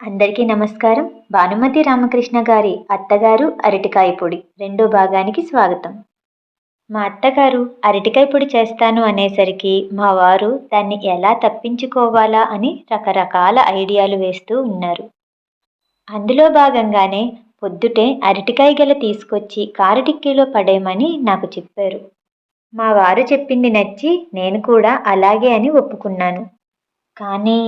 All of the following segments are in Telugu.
అందరికీ నమస్కారం. భానుమతి రామకృష్ణ గారి అత్తగారు అరటికాయ పొడి రెండో భాగానికి స్వాగతం. మా అత్తగారు అరటికాయ పొడి చేస్తాను అనేసరికి మా వారు దాన్ని ఎలా తప్పించుకోవాలా అని రకరకాల ఐడియాలు వేస్తూ ఉన్నారు. అందులో భాగంగానే పొద్దుటే అరటికాయ గెల తీసుకొచ్చి కారటిక్కీలో పడేయమని నాకు చెప్పారు. మా వారు చెప్పింది నచ్చి నేను కూడా అలాగే అని ఒప్పుకున్నాను. కానీ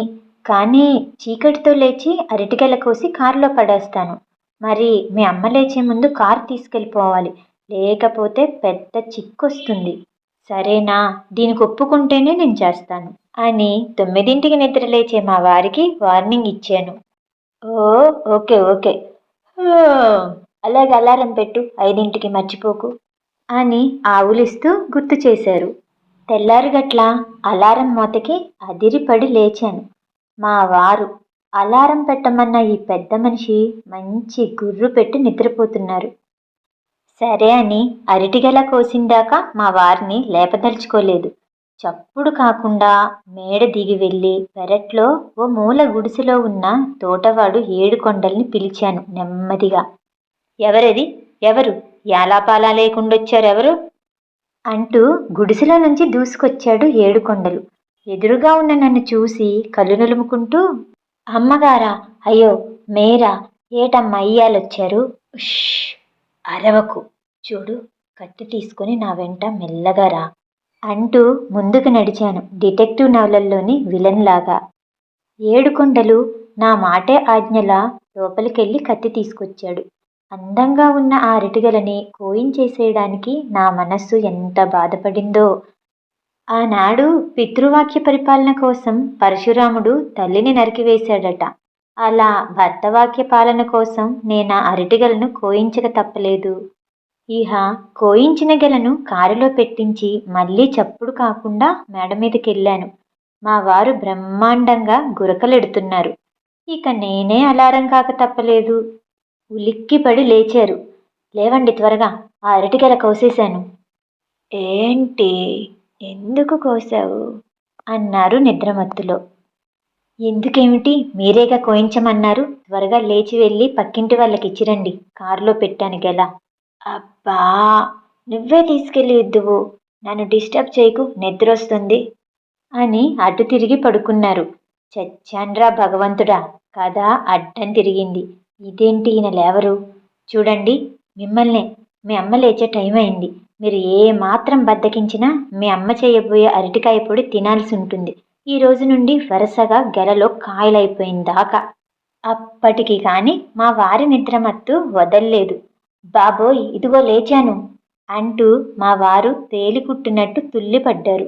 కానీ చీకటితో లేచి అరటికాయల కోసి కారులో పడేస్తాను. మరి మీ అమ్మ లేచే ముందు కారు తీసుకెళ్ళిపోవాలి. లేకపోతే పెద్ద చిక్కొస్తుంది. సరేనా దీనికి ఒప్పుకుంటేనే నేను చేస్తాను అని తొమ్మిదింటికి నిద్ర లేచే మా వారికి వార్నింగ్ ఇచ్చాను. Oh okay okay. అలాగే అలారం పెట్టు ఐదింటికి మర్చిపోకు అని ఆవులిస్తూ గుర్తు చేశారు. తెల్లారుగట్ల అలారం మోతకి అదిరిపడి లేచాను. మా వారు అలారం పెట్టమన్న ఈ పెద్ద మనిషి మంచి గుర్రు పెట్టి నిద్రపోతున్నారు. సరే అని అరటిగెల కోసిందాక మా వారిని లేపదలుచుకోలేదు. చప్పుడు కాకుండా మేడ దిగి వెళ్ళి పెరట్లో ఓ మూల గుడిసెలో ఉన్న తోటవాడు ఏడు కొండల్ని పిలిచాను నెమ్మదిగా. ఎవరది? ఎవరు? యాలాపాలా లేకుండొచ్చారెవరు? అంటూ గుడిసెలో నుంచి దూసుకొచ్చాడు ఏడుకొండలు ఎదురుగా ఉన్న నన్ను చూసి కళ్ళు నలుముకుంటూ అమ్మగారా అయ్యో మేరా ఏటమ్మ అయ్యాలొచ్చారు? ఉష్ అరవకు. చూడు కత్తి తీసుకొని నా వెంట మెల్లగా రా అంటూ ముందుకు నడిచాను డిటెక్టివ్ నవలల్లోని విలన్ లాగా. ఏడుకొండలు నా మాటే ఆజ్ఞలా లోపలికెళ్ళి కత్తి తీసుకొచ్చాడు. అందంగా ఉన్న ఆ అరటిగలని కోయించేసేయడానికి నా మనస్సు ఎంత బాధపడిందో ఆనాడు పితృవాక్య పరిపాలన కోసం పరశురాముడు తల్లిని నరికివేశాడట. అలా భర్తవాక్య పాలన కోసం నేను అరటిగలను కోయించక తప్పలేదు. ఇహ కోయించిన గెలను కారులో పెట్టించి మళ్ళీ చప్పుడు కాకుండా మేడ మీదకెళ్ళాను. మా వారు బ్రహ్మాండంగా గురకలెడుతున్నారు. ఇక నేనే అలారం కాక తప్పలేదు. ఉలిక్కిపడి లేచారు. లేవండి త్వరగా ఆ అరటిగెల కోసేశాను. ఏంటి? ఎందుకు కోసావు? అన్నారు నిద్రమత్తులో. ఎందుకేమిటి? మీరేగా కోయించమన్నారు? త్వరగా లేచి వెళ్ళి పక్కింటి వాళ్ళకి ఇచ్చిరండి. కారులో పెట్టాను గెలా. అబ్బా! నువ్వే తీసుకెళ్ళి ఇద్దువు. నన్ను డిస్టర్బ్ చేయకు. నిద్ర వస్తుంది అని అటు తిరిగి పడుకున్నారు. చచ్చాండ్రా భగవంతుడా! కదా! అడ్డం తిరిగింది. ఇదేంటి ఈయన లేవరు? చూడండి. మిమ్మల్నే. మీ అమ్మ లేచే టైం అయింది మీరు ఏ మాత్రం బద్దకించినా మీ అమ్మ చేయబోయే అరటికాయ పొడి తినాల్సి ఉంటుంది. ఈ రోజు నుండి వరుసగా గెలలో కాయలైపోయింది దాకా అప్పటికి కానీ మా వారి నిద్రమత్తు వదల్లేదు. బాబోయ్ ఇదిగో లేచాను అంటూ మా వారు తేలికుట్టినట్టు తుల్లిపడ్డారు.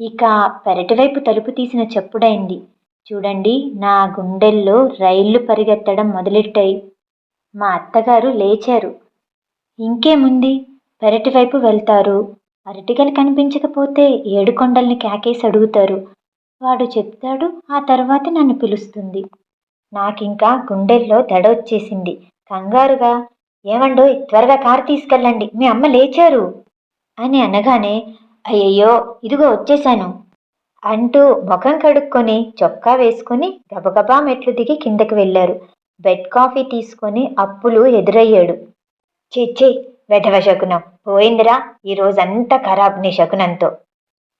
ఇక పెరటివైపు తలుపు తీసిన చెప్పుడైంది. చూడండి నా గుండెల్లో రైళ్ళు పరిగెత్తడం మొదలెట్టాయి. మా అత్తగారు లేచారు. ఇంకేముంది? పెరటివైపు వెళ్తారు. అరటికలు కనిపించకపోతే ఏడుకొండల్ని కేకేసి అడుగుతారు. వాడు చెప్తాడు ఆ తర్వాత నన్ను పిలుస్తుంది. నాకింకా గుండెల్లో దడ వచ్చేసింది. కంగారుగా ఏమండో త్వరగా కారు తీసుకెళ్ళండి. మీ అమ్మ లేచారు. అని అనగానే అయ్యయ్యో ఇదిగో వచ్చేశాను అంటూ ముఖం కడుక్కొని చొక్కా వేసుకుని గబగబా మెట్లు దిగి కిందకి వెళ్ళారు. బెడ్ కాఫీ తీసుకొని అప్పులు ఎదురయ్యాడు. చే వెధవ శకునం. పోయిందిరా ఈ రోజంతా ఖరాబ్ నీ శకునంతో.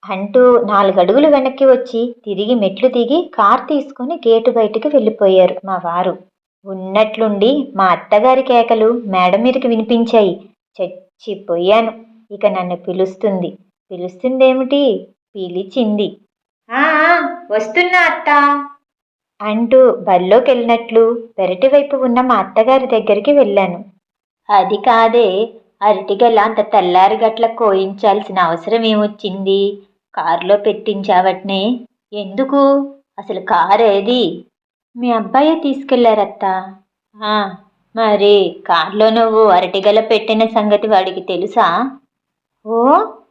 అంటూ నాలుగు అడుగులు వెనక్కి వచ్చి తిరిగి మెట్లు దిగి కార్ తీసుకుని గేటు బయటికి వెళ్ళిపోయారు మా వారు. ఉన్నట్లుండి మా అత్తగారి కేకలు మేడ మీదకి వినిపించాయి. చచ్చిపోయాను. ఇక నన్ను పిలుస్తుంది. పిలుస్తుందేమిటి? పిలిచింది. "ఆ, ఆ, వస్తున్నా అత్త. అంటూ బల్లోకి వెళ్ళినట్లు పెరటి వైపు ఉన్న మా అత్తగారి దగ్గరికి వెళ్ళాను. అది కాదే అరటిగల అంత తెల్లారి గట్ల కోయించాల్సిన అవసరం ఏమొచ్చింది? కారులో పెట్టించావట్నే ఎందుకు? అసలు కారు ఏది మీ అబ్బాయే తీసుకెళ్ళారత్తా. మరి కారులో నువ్వు అరటిగల పెట్టిన సంగతి వాడికి తెలుసా? ఓ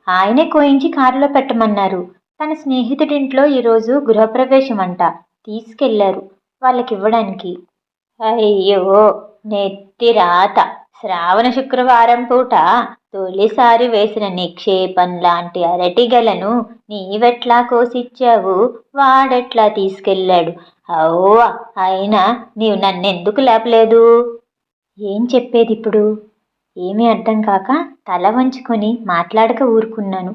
ఆయనే కోయించి కారులో పెట్టమన్నారు. తన స్నేహితుడింట్లో ఈరోజు గృహప్రవేశం అంట తీసుకెళ్ళారు. వాళ్ళకివ్వడానికి. అయ్యో నెత్తి రాత. శ్రావణ శుక్రవారం పూట తొలిసారి వేసిన నిక్షేపం లాంటి అరటిగలను నీవెట్లా కోసిచ్చావు? వాడెట్లా తీసుకెళ్ళాడు? అవ్వ అయినా నీవు నన్నెందుకు లేపలేదు? ఏం చెప్పేది ఇప్పుడు ఏమీ అర్థం కాక తల వంచుకొని మాట్లాడక ఊరుకున్నాను.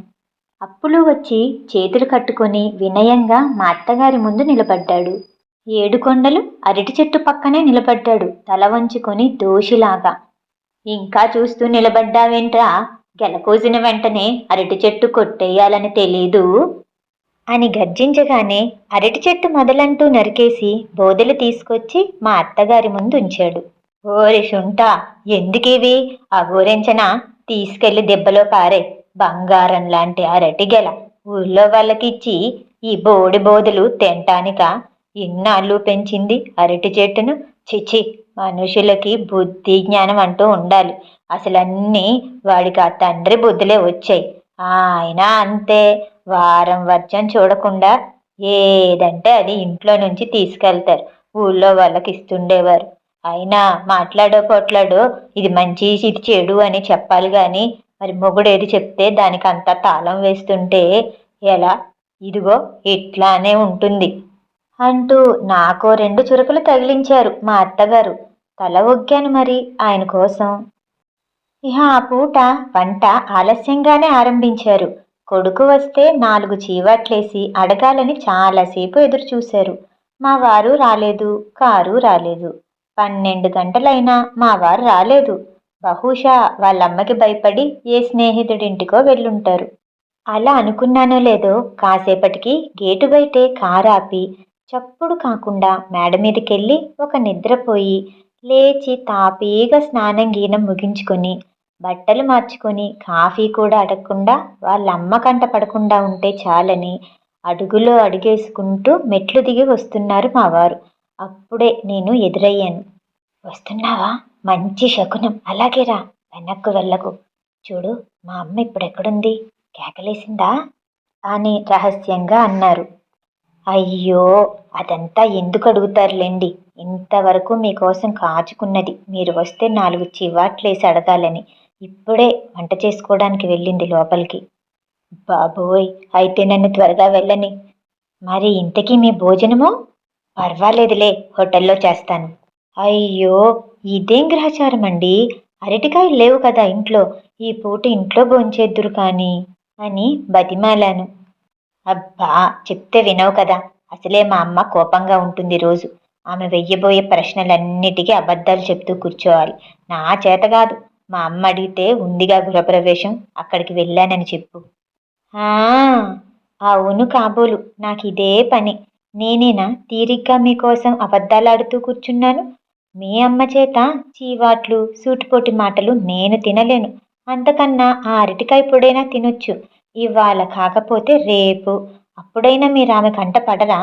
అప్పులు వచ్చి చేతులు కట్టుకొని వినయంగా మా అత్తగారి ముందు నిలబడ్డాడు. ఏడుకొండలు అరటి చెట్టు పక్కనే నిలబడ్డాడు తల వంచుకొని దోషిలాగా. ఇంకా చూస్తూ నిలబడ్డావేంట్రా? గెలకోసిన వెంటనే అరటి చెట్టు కొట్టేయాలని తెలీదు. అని గర్జించగానే అరటి చెట్టు మొదలంటూ నరికేసి బోదెలు తీసుకొచ్చి మా అత్తగారి ముందు ఉంచాడు. ఓరి శుంఠా ఎందుకివి? ఆ గోరెంచన తీసుకెళ్ళి దెబ్బలో పారే. బంగారం లాంటి అరటి గెల ఊళ్ళో వాళ్ళకిచ్చి ఈ బోడి బోదెలు తింటానిక? ఇన్నాళ్ళు పెంచింది అరటి చెట్టును. చిచి మనుషులకి బుద్ధి జ్ఞానం అంటూ ఉండాలి. అసలు అన్నీ వాడికి ఆ తండ్రి బుద్ధులే వచ్చాయి. ఆయన అంతే. వారం వర్జం చూడకుండా ఏదంటే అది ఇంట్లో నుంచి తీసుకెళ్తారు. ఊళ్ళో వాళ్ళకి ఇస్తుండేవారు. అయినా మాట్లాడో పోట్లాడో ఇది మంచి ఇది చెడు అని చెప్పాలి కానీ మరి మొగుడు ఏది చెప్తే దానికి అంత తాళం వేస్తుంటే ఎలా? ఇదిగో ఇట్లానే ఉంటుంది. అంటూ నాకో రెండు చురుకులు తగిలించారు మా అత్తగారు. తల ఒగ్గాను మరి ఆయన కోసం. ఇహ ఆ పూట వంట ఆలస్యంగానే ఆరంభించారు. కొడుకు వస్తే నాలుగు చీవాట్లేసి అడగాలని చాలాసేపు ఎదురుచూశారు. మా వారు రాలేదు కారు రాలేదు. పన్నెండు గంటలైనా మా వారు రాలేదు. బహుశా వాళ్ళమ్మకి భయపడి ఏ స్నేహితుడింటికో వెళ్ళుంటారు. అలా అనుకున్నానో లేదో కాసేపటికి గేటు బయటే కారాపి చప్పుడు కాకుండా మేడ మీదకెళ్ళి ఒక నిద్రపోయి లేచి తాపీగా స్నానం గీనం ముగించుకొని బట్టలు మార్చుకొని కాఫీ కూడా అడగకుండా వాళ్ళమ్మ కంట పడకుండా ఉంటే చాలని అడుగులో అడుగేసుకుంటూ మెట్లు దిగి వస్తున్నారు మా వారు అప్పుడే నేను ఎదురయ్యాను. వస్తున్నావా? మంచి శకునం. అలాగే రా. వెనక్కు వెళ్ళకు. చూడు మా అమ్మ ఇప్పుడు ఎక్కడుంది కేకలేసిందా? అని రహస్యంగా అన్నారు. అయ్యో అదంతా ఎందుకు అడుగుతారులేండి? ఇంతవరకు మీకోసం కాచుకున్నది. మీరు వస్తే నాలుగు చివాట్లేసి అడగాలని. ఇప్పుడే వంట చేసుకోవడానికి వెళ్ళింది లోపలికి. బాబోయ్ అయితే నన్ను త్వరగా వెళ్ళని. మరి ఇంతకీ మీ భోజనమో? పర్వాలేదులే హోటల్లో చేస్తాను. అయ్యో ఇదేం గ్రహచారం అండి అరటికాయలు లేవు కదా ఇంట్లో. ఈ పూట ఇంట్లో భోంచేద్దురు కానీ అని బతిమాలాను. అబ్బా చెప్తే వినవు కదా. అసలే మా అమ్మ కోపంగా ఉంటుంది రోజు. ఆమె వెయ్యబోయే ప్రశ్నలన్నిటికీ అబద్ధాలు చెప్తూ కూర్చోవాలి. నా చేత కాదు. మా అమ్మ అడిగితే ఉందిగా గృహప్రవేశం. అక్కడికి వెళ్ళానని చెప్పు. అవును కాబోలు. నాకు ఇదే పని. నేనేనా తీరిగ్గా మీకోసం అబద్ధాలాడుతూ కూర్చున్నాను? మీ అమ్మ చేత చీవాట్లు సూటిపోటి మాటలు నేను తినలేను. అంతకన్నా ఆ అరటికాయ పొడైనా తినొచ్చు. ఇవాళ కాకపోతే రేపు. అప్పుడైనా మీరు ఆమె కంట పడరా?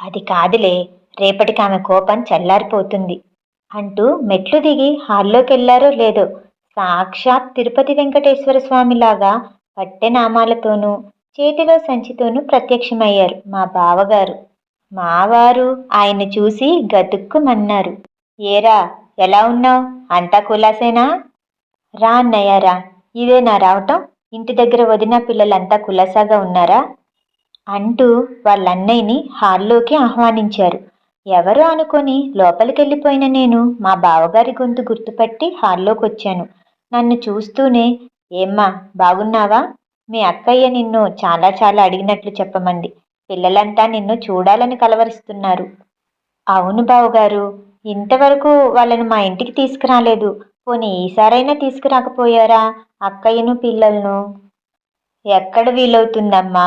అది కాదులే రేపటికి ఆమె కోపం చల్లారిపోతుంది అంటూ మెట్లు దిగి హాల్లోకి వెళ్ళారో లేదో సాక్షాత్ తిరుపతి వెంకటేశ్వర స్వామిలాగా పట్టెనామాలతోనూ చేతిలో సంచితోనూ ప్రత్యక్షమయ్యారు మా బావగారు. మావారు ఆయన్ని చూసి గతుక్కుమన్నారు. ఏరా ఎలా ఉన్నావు? అంతా కులాసేనా? రా అన్నయ్యారా ఇదే నా రావటం? ఇంటి దగ్గర వదిన పిల్లలంతా కులాసాగా ఉన్నారా? అంటూ వాళ్ళన్నయ్యని హాల్లోకి ఆహ్వానించారు. ఎవరో అనుకొని లోపలికెళ్ళిపోయిన నేను మా బావగారి గొంతు గుర్తుపట్టి హాల్లోకి వచ్చాను నన్ను చూస్తూనే ఏమ్మా బాగున్నావా? మీ అక్కయ్య నిన్ను చాలా చాలా అడిగినట్లు చెప్పమంది. పిల్లలంతా నిన్ను చూడాలని కలవరిస్తున్నారు. అవును బావగారు ఇంతవరకు వాళ్ళను మా ఇంటికి తీసుకురాలేదు. పోనీ ఈసారైనా తీసుకురాకపోయారా అక్కయ్యను పిల్లలను? ఎక్కడ వీలవుతుందమ్మా?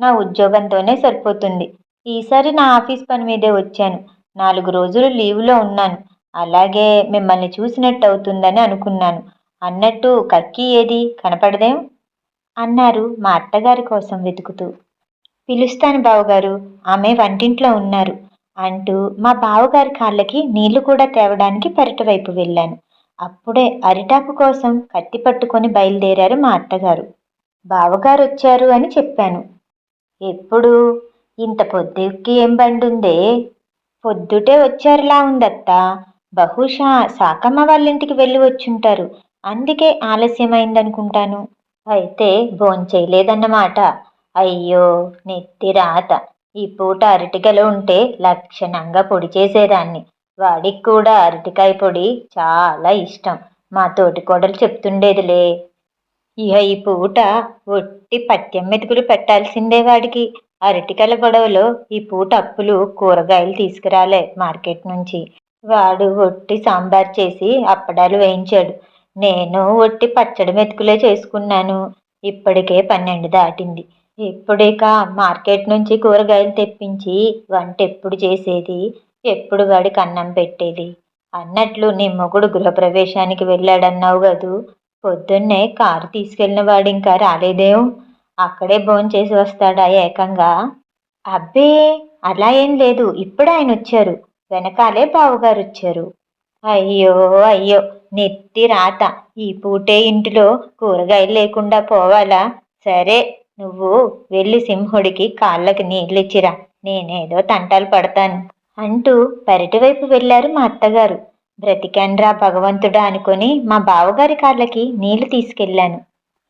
నా ఉద్యోగంతోనే సరిపోతుంది. ఈసారి నా ఆఫీస్ పని మీదే వచ్చాను. నాలుగు రోజులు లీవ్లో ఉన్నాను. అలాగే మిమ్మల్ని చూసినట్టు అవుతుందని అనుకున్నాను. అన్నట్టు కక్కి ఏది? కనపడదేం? అన్నారు మా అత్తగారి కోసం వెతుకుతూ. పిలుస్తాను బావగారు ఆమె వంటింట్లో ఉన్నారు. అంటూ మా బావగారి కాళ్ళకి నీళ్ళు కూడా తేవడానికి పెరటి వైపు వెళ్ళాను. అప్పుడే అరిటాకు కోసం కత్తి పట్టుకొని బయలుదేరారు మా అత్తగారు. బావగారు వచ్చారు అని చెప్పాను. ఎప్పుడు? ఇంత పొద్దుకి ఏం బండుందే? పొద్దుటే వచ్చారులా ఉందత్తా. బహుశా సాకమ్మ వాళ్ళ ఇంటికి వెళ్ళి వచ్చుంటారు. అందుకే ఆలస్యమైందనుకుంటాను. అయితే భోంచేయలేదన్నమాట. అయ్యో నెత్తి రాత ఈ పూట అరటికలో ఉంటే లక్షణంగా పొడి చేసేదాన్ని. వాడికి కూడా అరటికాయ పొడి చాలా ఇష్టం. మా తోటి కోడలు చెప్తుండేదిలే. ఇహ ఈ పూట ఒట్టి పత్యం మెతుకులు పెట్టాల్సిందే వాడికి. అరటికల గొడవలో ఈ పూట అప్పులు కూరగాయలు తీసుకురాలే మార్కెట్ నుంచి. వాడు ఒట్టి సాంబార్ చేసి అప్పడాలు వేయించాడు. నేను ఒట్టి పచ్చడి మెతుకులే చేసుకున్నాను. ఇప్పటికే పన్నెండు దాటింది. ఇప్పుడిక మార్కెట్ నుంచి కూరగాయలు తెప్పించి వంట ఎప్పుడు చేసేది? ఎప్పుడు వాడికి అన్నం పెట్టేది? అన్నట్లు నీ మొగుడు గృహప్రవేశానికి వెళ్ళాడన్నావు కదూ? పొద్దున్నే కారు తీసుకెళ్ళిన వాడు ఇంకా రాలేదేం? అక్కడే భోంచేసి వస్తాడా ఏకంగా? అబ్బే అలా ఏం లేదు. ఇప్పుడు ఆయన వచ్చారు వెనకాలే బావుగారు వచ్చారు అయ్యో అయ్యో నెత్తి రాత. ఈ పూటే ఇంటిలో కూరగాయలు లేకుండా పోవాలా? సరే నువ్వు వెళ్ళి సింహుడికి కాళ్ళకి నీళ్ళిచ్చిరా. నేనేదో తంటాలు పడతాను. అంటూ పెరటివైపు వెళ్ళారు వెళ్ళారు మా అత్తగారు. బ్రతికాన్రా భగవంతుడా అనుకొని మా బావగారి కాళ్ళకి నీళ్ళు తీసుకెళ్ళాను.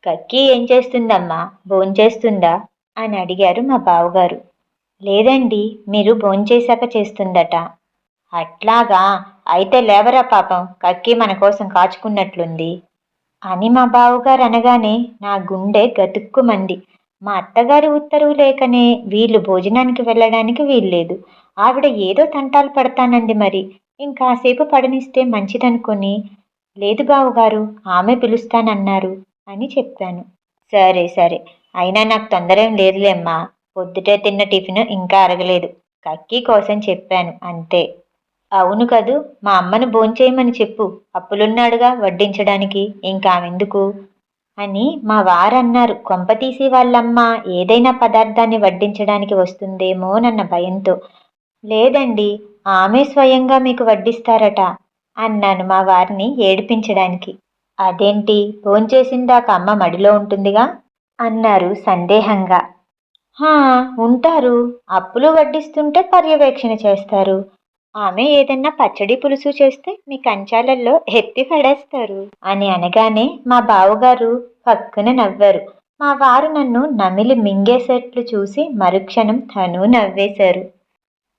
కక్కి ఏం చేస్తుందమ్మా? భోంచేస్తుందా అని అడిగారు మా బావగారు. లేదండి మీరు భోంచేశాక చేస్తుందట. అట్లాగా అయితే లేవరా పాపం కక్కి మన కోసం కాచుకున్నట్లుంది. అని మా బావగారు అనగానే నా గుండె గతుక్కుమంది. మా అత్తగారి ఉత్తరువు లేకనే వీళ్ళు భోజనానికి వెళ్ళడానికి వీల్లేదు. ఆవిడ ఏదో తంటాలు పడతానంది మరి. ఇంకాసేపు పడనిస్తే మంచిదనుకొని లేదు బావగారు ఆమె పిలుస్తానన్నారు అని చెప్పాను. సరే సరే. అయినా నాకు తొందర ఏం లేదులేమ్మా పొద్దుటే తిన్న టిఫిన్ ఇంకా అరగలేదు. కక్కి కోసం చెప్పాను అంతే. అవును కదూ. మా అమ్మను భోంచేయమని చెప్పు. అప్పులున్నాడుగా వడ్డించడానికి. ఇంకా ఎందుకు అని మా వారన్నారు. కొంపతీసి వాళ్ళమ్మ ఏదైనా పదార్థాన్ని వడ్డించడానికి వస్తుందేమోనన్న భయంతో. లేదండి ఆమె స్వయంగా మీకు వడ్డిస్తారట అన్నాను మా వారిని ఏడిపించడానికి. అదేంటి భోంచేసిందాక అమ్మ మడిలో ఉంటుందిగా? అన్నారు సందేహంగా. హా ఉంటారు. అప్పులు వడ్డిస్తుంటే పర్యవేక్షణ చేస్తారు. ఆమె ఏదన్నా పచ్చడి పులుసు చేస్తే మీ కంచాలల్లో ఎత్తి పడేస్తారు అని అనగానే మా బావగారు పక్కున నవ్వారు. మా వారు నన్ను నమిలి మింగేసేట్లు చూసి మరుక్షణం తను నవ్వేశారు.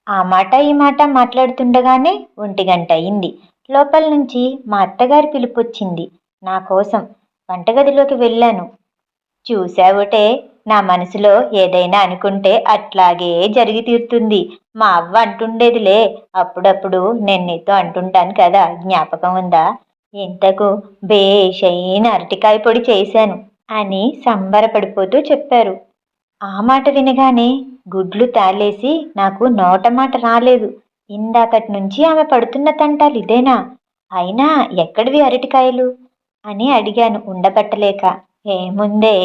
ఆ మాట ఈ మాట మాట్లాడుతుండగానే ఒంటి గంట అయింది. లోపల నుంచి మా అత్తగారి పిలుపొచ్చింది నా కోసం వంటగదిలోకి వెళ్ళాను. చూసావుటే నా మనసులో ఏదైనా అనుకుంటే అట్లాగే జరిగి తీరుతుంది. మా అవ్వ అంటుండేదిలే. అప్పుడప్పుడు నేను నీతో అంటుంటాను కదా జ్ఞాపకం ఉందా? ఇంతకు బేషైన అరటికాయ పొడి చేశాను అని సంబరపడిపోతూ చెప్పారు. ఆ మాట వినగానే గుడ్లు తాలేసి నాకు నోట మాట రాలేదు. ఇందాకటి నుంచి ఆమె పడుతున్న తంటాలు ఇదేనా? అయినా ఎక్కడివి అరటికాయలు? అని అడిగాను ఉండబట్టలేక. ఏముందే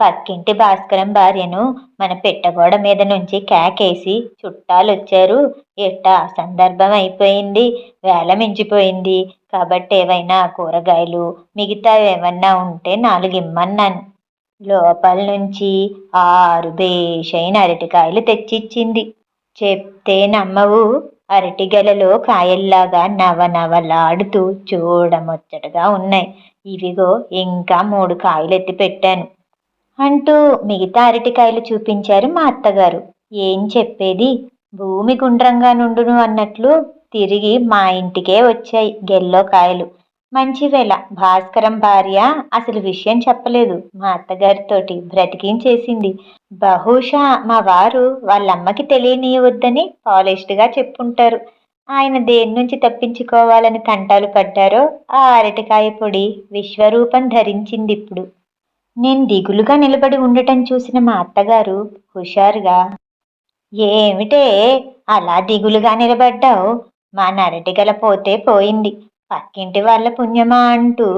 పక్కింటి భాస్కరం భార్యను మన పెట్టగోడ మీద నుంచి కేకేసి చుట్టాలొచ్చారు. ఎట్టా సందర్భం అయిపోయింది. వేల మించిపోయింది. కాబట్టి ఏవైనా కూరగాయలు మిగతా ఏమన్నా ఉంటే నాలుగు ఇమ్మన్నాను లోపల నుంచి ఆరు బేషైన అరటికాయలు తెచ్చిచ్చింది. చెప్తే నమ్మవు. అరటిగలలో కాయల్లాగా నవనవలాడుతూ చూడముచ్చటగా ఉన్నాయి. ఇవిగో ఇంకా మూడు కాయలు ఎత్తి పెట్టాను అంటూ మిగతా అరటికాయలు చూపించారు మా అత్తగారు. ఏం చెప్పేది? భూమి గుండ్రంగా నుండును అన్నట్లు తిరిగి మా ఇంటికే వచ్చాయి గెల్లో కాయలు. మంచి వేళ. భాస్కరం భార్య అసలు విషయం చెప్పలేదు. మా అత్తగారితోటి బ్రతికించేసింది. బహుశా మా వారు వాళ్ళమ్మకి తెలియనీయవద్దని పాలిష్డ్గా చెప్పుంటారు. ఆయన దేని నుంచి తప్పించుకోవాలని తంటాలు పడ్డారో ఆ అరటికాయ పొడి విశ్వరూపం ధరించింది ఇప్పుడు నేను దిగులుగా నిలబడి ఉండటం చూసిన మా అత్తగారు హుషారుగా ఏమిటే అలా దిగులుగా నిలబడ్డావు? మా నరటిగల పోతే పోయింది. పక్కింటి వాళ్ళ పుణ్యమా అంటూ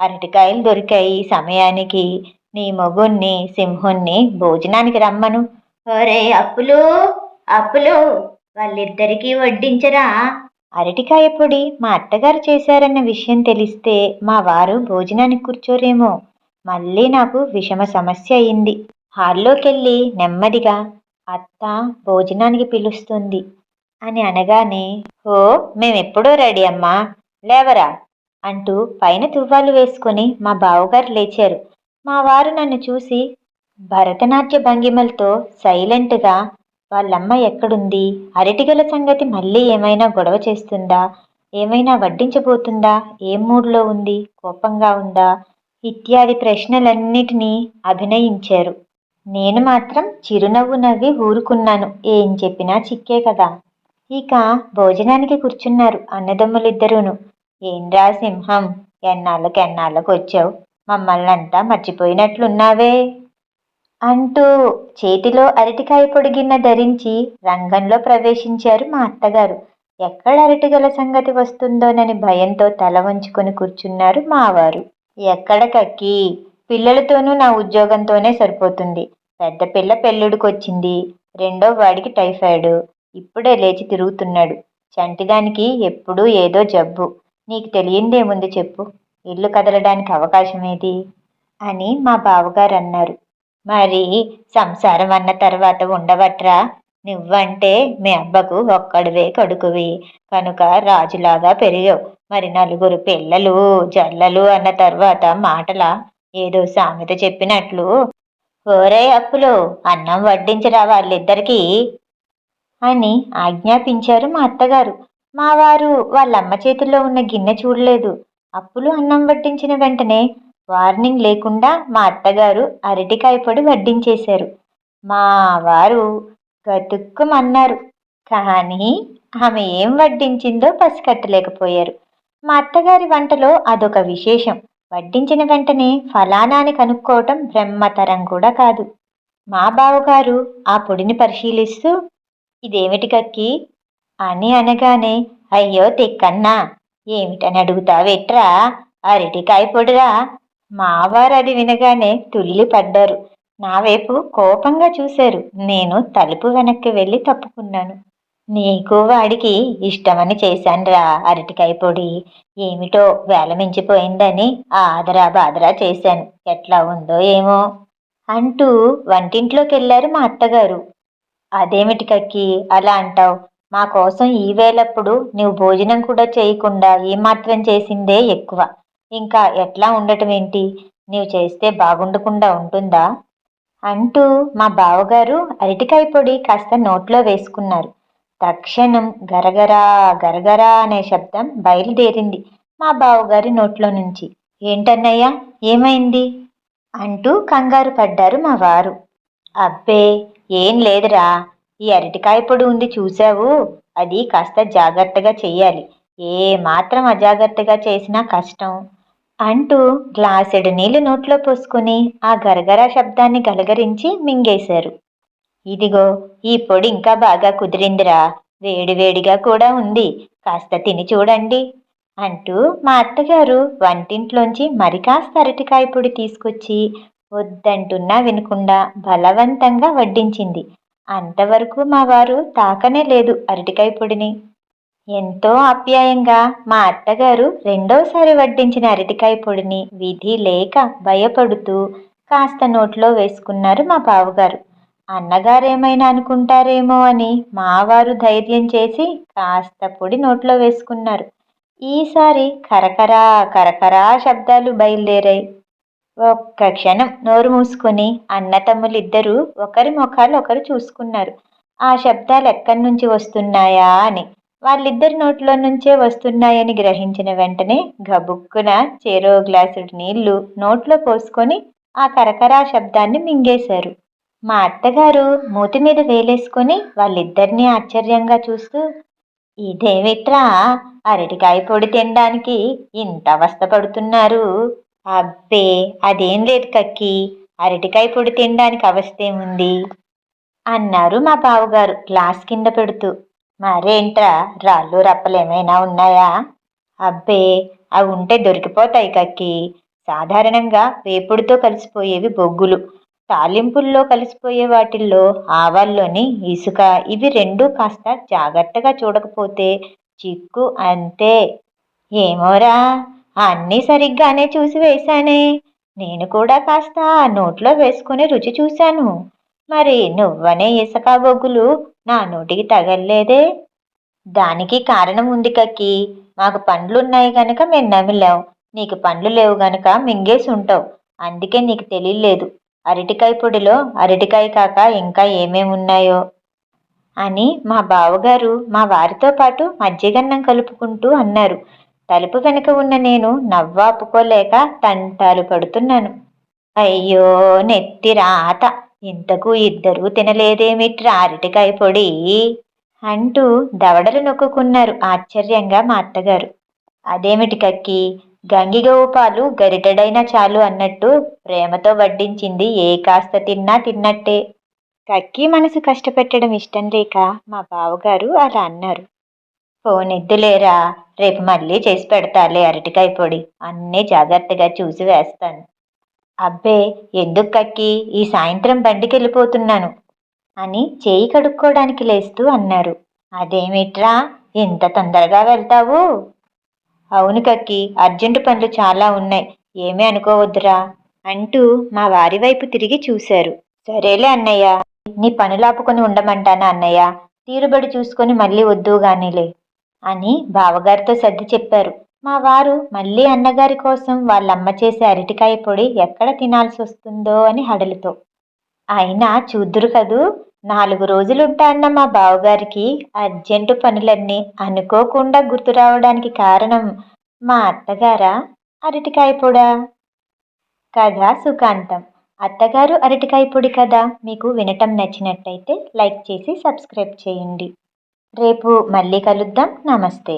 అరటికాయలు దొరికాయి సమయానికి. నీ మొగుణ్ణి సింహుణ్ణి భోజనానికి రమ్మను. ఒరే అప్పులు అప్పులు వాళ్ళిద్దరికీ వడ్డించరా? అరటికాయ పొడి మా అత్తగారు చేశారన్న విషయం తెలిస్తే మా వారు భోజనానికి కూర్చోరేమో. మళ్ళీ నాకు విషమ సమస్య అయింది. హాల్లోకెళ్ళి నెమ్మదిగా అత్త భోజనానికి పిలుస్తుంది అని అనగానే ఓ మేమెప్పుడో రెడీ అమ్మా లేవరా అంటూ పైన తువ్వాలు వేసుకొని మా బావగారు లేచారు. మా వారు నన్ను చూసి భరతనాట్య భంగిమలతో సైలెంట్గా వాళ్ళమ్మ ఎక్కడుంది? అరటిగల సంగతి మళ్ళీ ఏమైనా గొడవ చేస్తుందా? ఏమైనా వడ్డించబోతుందా? ఏం మూడ్లో ఉంది? కోపంగా ఉందా? ఇత్యాది ప్రశ్నలన్నిటినీ అభినయించారు. నేను మాత్రం చిరునవ్వు నవ్వి ఊరుకున్నాను. ఏం చెప్పినా చిక్కే కదా. ఇక భోజనానికి కూర్చున్నారు అన్నదమ్ములిద్దరూను. ఏంరా సింహం ఎన్నాళ్ళకి ఎన్నాళ్ళకు వచ్చావు మమ్మల్ని అంతా మర్చిపోయినట్లున్నావే. అంటూ చేతిలో అరటికాయ పొడిగిన్న ధరించి రంగంలో ప్రవేశించారు మా అత్తగారు. ఎక్కడ అరటిగల సంగతి వస్తుందోనని భయంతో తల వంచుకొని కూర్చున్నారు మావారు. ఎక్కడ కక్కి? పిల్లలతోనూ నా ఉద్యోగంతోనే సరిపోతుంది. పెద్ద పిల్ల పెళ్ళిడికొచ్చింది. రెండో వాడికి టైఫాయిడ్. ఇప్పుడే లేచి తిరుగుతున్నాడు. చంటిదానికి ఎప్పుడూ ఏదో జబ్బు. నీకు తెలియందేముంది చెప్పు. ఇల్లు కదలడానికి అవకాశం ఏది? అని మా బావగారు అన్నారు. మరి సంసారం అన్న తర్వాత ఉండవట్రా? నువ్వంటే మీ అబ్బకు ఒక్కడివే కొడుకువి. కనుక రాజులాగా పెరిగావు. మరి నలుగురు పిల్లలు జల్లలు అన్న తర్వాత మాటల? ఏదో సామెత చెప్పినట్లు. ఓరే అప్పులు అన్నం వడ్డించరా వాళ్ళిద్దరికీ? అని ఆజ్ఞాపించారు మా అత్తగారు. మా వారు వాళ్ళమ్మ చేతిలో ఉన్న గిన్నె చూడలేదు. అప్పులు అన్నం వడ్డించిన వెంటనే వార్నింగ్ లేకుండా మా అత్తగారు అరటికాయ పొడి వడ్డించేశారు. మా వారు గతుక్కుమన్నారు. కానీ ఆమె ఏం వడ్డించిందో పసికట్టలేకపోయారు. మా అత్తగారి వంటలో అదొక విశేషం. వడ్డించిన వెంటనే ఫలానాని కనుక్కోవటం బ్రహ్మతరం కూడా కాదు. మా బావగారు ఆ పొడిని పరిశీలిస్తూ ఇదేమిటి కక్కి? అని అనగానే అయ్యో తెక్కన్నా ఏమిటని అడుగుతావెట్రా? అరటికాయ పొడిరా? మావారు అది వినగానే తుల్లిపడ్డారు నా వైపు కోపంగా చూశారు. నేను తలుపు వెనక్కి వెళ్ళి తప్పుకున్నాను. నీకు వాడికి ఇష్టమని చేశానురా అరటికాయ పొడి. ఏమిటో వేలమించిపోయిందని ఆదరా బాదరా చేశాను. ఎట్లా ఉందో ఏమో అంటూ వంటింట్లోకి వెళ్ళారు మా అత్తగారు. అదేమిటి కక్కి అలా అంటావు? మా కోసం ఈ వేళప్పుడు నువ్వు భోజనం కూడా చేయకుండా ఏమాత్రం చేసిందే ఎక్కువ. ఇంకా ఎట్లా ఉండటం ఏంటి నీవు చేస్తే బాగుండకుండా ఉంటుందా? అంటూ మా బావగారు అరటికాయ పొడి కాస్త నోట్లో వేసుకున్నారు. తక్షణం గరగరా గరగరా అనే శబ్దం బయలుదేరింది మా బావగారి నోట్లో నుంచి. ఏంటన్నయ్యా ఏమైంది? అంటూ కంగారు పడ్డారు మా వారు. అబ్బే ఏం లేదురా. ఈ అరటికాయ పొడి ఉంది చూసావు అది కాస్త జాగ్రత్తగా చెయ్యాలి. ఏ మాత్రం అజాగ్రత్తగా చేసినా కష్టం. అంటూ గ్లాసెడు నీళ్ళు నోట్లో పోసుకుని ఆ గరగరా శబ్దాన్ని గలగరించి మింగేశారు. ఇదిగో ఈ పొడి ఇంకా బాగా కుదిరిందిరా. వేడివేడిగా కూడా ఉంది. కాస్త తిని చూడండి అంటూ మా అత్తగారు వంటింట్లోంచి మరి కాస్త అరటికాయ పొడి తీసుకొచ్చి వద్దంటున్నా వినకుండా బలవంతంగా వడ్డించింది. అంతవరకు మా వారు తాకనే లేదు అరటికాయ పొడిని. ఎంతో ఆప్యాయంగా మా అత్తగారు రెండోసారి వడ్డించిన అరటికాయ పొడిని విధి లేక భయపడుతూ కాస్త నోట్లో వేసుకున్నారు మా బావగారు. అన్నగారేమైనా అనుకుంటారేమో అని మావారు ధైర్యం చేసి కాస్త పొడి నోట్లో వేసుకున్నారు. ఈసారి కరకరా కరకరా శబ్దాలు బయలుదేరాయి. ఒక్క క్షణం నోరు మూసుకొని అన్నతమ్ములిద్దరూ ఒకరి ముఖాలు ఒకరు చూసుకున్నారు. ఆ శబ్దాలు ఎక్కడి నుంచి వస్తున్నాయా అని వాళ్ళిద్దరి నోట్లో నుంచే వస్తున్నాయని గ్రహించిన వెంటనే గబుక్కున చేరో గ్లాసుడు నీళ్ళు నోట్లో పోసుకొని ఆ కరకరా శబ్దాన్ని మింగేశారు. మా అత్తగారు మూతి మీద వేలేసుకొని వాళ్ళిద్దరినీ ఆశ్చర్యంగా చూస్తూ ఇదేమిట్రా? అరటికాయ పొడి తినడానికి ఇంత అవస్థపడుతున్నారు అబ్బే అదేం లేదు కక్కి. అరటికాయ పొడి తినడానికి అవస్థ ఏముంది అన్నారు మా బావగారు గ్లాస్ కింద పెడుతూ. మరేంట్రా? రాళ్ళు రప్పలేమైనా ఉన్నాయా? అబ్బే అవి ఉంటే దొరికిపోతాయి కక్కి. సాధారణంగా వేపుడుతో కలిసిపోయేవి బొగ్గులు. తాలింపుల్లో కలిసిపోయే వాటిల్లో ఆవాల్లోని ఇసుక ఇవి రెండు కాస్త జాగ్రత్తగా చూడకపోతే చిక్కు అంతే. ఏమోరా అన్నీ సరిగ్గానే చూసి వేశానే నేను కూడా కాస్త నోట్లో వేసుకుని రుచి చూశాను. మరి నువ్వనే ఇసుక బొగ్గులు నా నోటికి తగల్లేదే? దానికి కారణం ఉంది కక్కి మాకు పండ్లున్నాయి గనక మేము నమిలాం. నీకు పండ్లు లేవు గనక మింగేసి ఉంటావు. అందుకే నీకు తెలియలేదు. అరటికాయ పొడిలో అరటికాయ కాక ఇంకా ఏమేమి ఉన్నాయో? అని మా బావగారు మా వారితో పాటు మజ్జిగన్నం కలుపుకుంటూ అన్నారు. తలుపు వెనుక ఉన్న నేను నవ్వాపుకోలేక తంటాలు పడుతున్నాను. అయ్యో నెత్తి రాత. ఇంతకు ఇద్దరూ తినలేదేమిట్రా అరటికాయ పొడి. అంటూ దవడలు నొక్కుకున్నారు ఆశ్చర్యంగా మా అత్తగారు. అదేమిటి కక్కి? గంగిగోపాలు గరిటెడైనా చాలు అన్నట్టు ప్రేమతో వడ్డించింది ఏ కాస్త తిన్నా తిన్నట్టే. కక్కి మనసు కష్టపెట్టడం ఇష్టం లేక మా బావగారు అలా అన్నారు. పోనెద్దులేరా రేపు మళ్ళీ చేసి పెడతాలే అరటికాయ పొడి. అన్నీ జాగ్రత్తగా చూసి వేస్తాను. అబ్బే ఎందుకు కక్కి ఈ సాయంత్రం బండికి వెళ్ళిపోతున్నాను అని చేయి కడుక్కోవడానికి లేస్తూ అన్నారు. అదేమిట్రా? ఇంత తొందరగా వెళ్తావు? అవును కక్కి అర్జెంటు పనులు చాలా ఉన్నాయి. ఏమీ అనుకోవద్దురా అంటూ మా వారి వైపు తిరిగి చూశారు. సరేలే అన్నయ్య నీ పనులాపుకొని ఉండమంటానా అన్నయ్య? తీరుబడి చూసుకొని మళ్ళీ వద్దు గానీలే అని బావగారితో సర్ది చెప్పారు. మా వారు మళ్ళీ అన్నగారి కోసం వాళ్ళమ్మ చేసే అరటికాయ పొడి ఎక్కడ తినాల్సి వస్తుందో అని హడలితో అయినా చూద్దురు కదూ నాలుగు రోజులుంటాన్న మా బావగారికి అర్జెంటు పనులన్నీ అనుకోకుండా గుర్తు రావడానికి కారణం మా అత్తగారా? అరటికాయ పొడా? కథ సుఖాంతం. అత్తగారు అరటికాయ పొడి కథ మీకు వినటం నచ్చినట్టయితే లైక్ చేసి సబ్స్క్రైబ్ చేయండి. రేపు మళ్ళీ కలుద్దాం. నమస్తే.